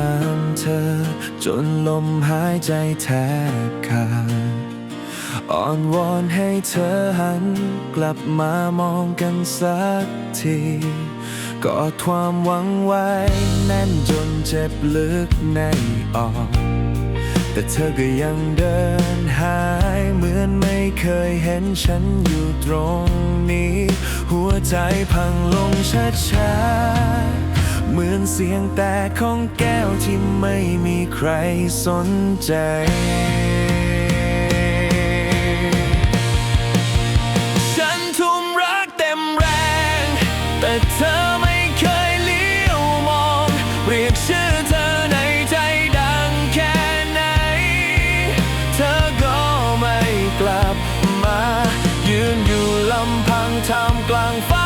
ามเธอ จนลมหายใจแทบขาดอ่อนวอนให้เธอหัน กลับมามองกันสักทีกอดความหวังไว้ แน่นจนเจ็บลึกในออกแต่เธอก็ยังเดินหายเหมือนไม่เคยเห็นฉันอยู่ตรงนี้ หัวใจพังลงช้าๆ เหมือนเสียงแต่ของแก้วที่ไม่มีใครสนใจฉันทุ่มรักเต็มแรงแต่เธอไม่เคยเลี้ยวมอง เรียกชื่อเธอในใจดังแค่ไหน เธอก็ไม่กลับมา ยืนอยู่ลำพังท่ามกลางฝัน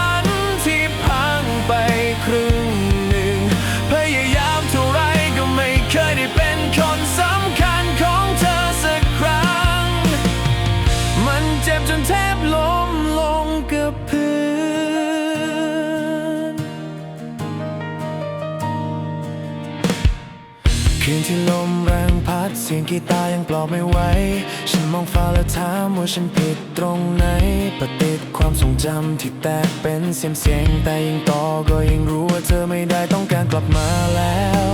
บจนแทบล้มลงกับพื้น คืนที่ลมแรงพัดเสียงกีตาร์ยังปลอบไม่ไหว ฉันมองฟ้าแล้วถามว่าฉันผิดตรงไหน ปฏิดความทรงจำที่แตกเป็นเสียงเสียงแต่ยิ่งต่อก็ยิ่งรู้ว่าเธอไม่ได้ต้องการกลับมาแล้ว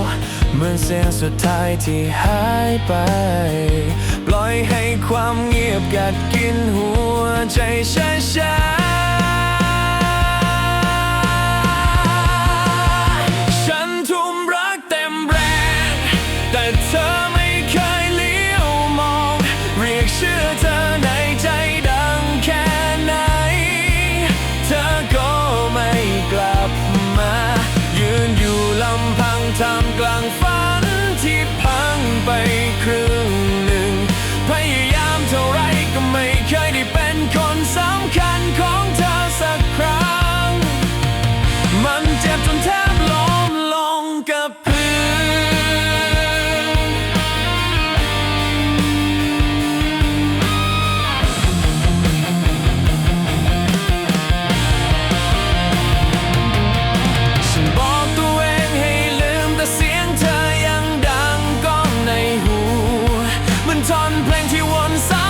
เหมือนเสียงสุดท้ายที่หายไป ปล่อยให้ความเงียบกัดกินหัวใจช้าๆฉันทุ่มรักเต็มแรง แต่เธอไม่เคยเลี้ยวมอง เรียกชื่อเธอใน ก็ไม่เคยได้เป็นคนสำคัญของเธอสักครั้ง มันเจ็บจนแทบล้มลงกับพื้น ฉันบอกตัวเองให้ลืมแต่เสียงเธอยังดังก้องในหู มันทอนเพลงที่วนซ้ำ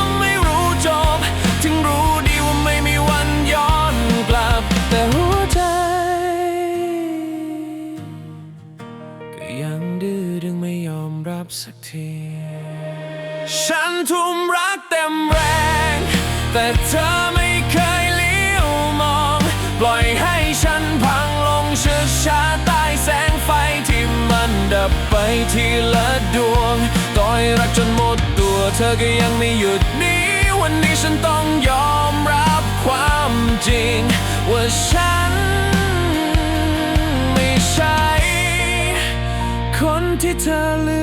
รับสักที ฉันทุ่มรักเต็มแรง แต่เธอไม่เคยเลี้ยวมอง ปล่อยให้ฉันพังลงช้าช้าใต้แสงไฟที่มันดับไปทีละดวง ต่อยรักจนหมดตัวเธอก็ยังไม่หยุดนี้ วันนี้ฉันต้องยอมรับความจริง ว่าฉันไม่ใช่ คนที่เธอเลือ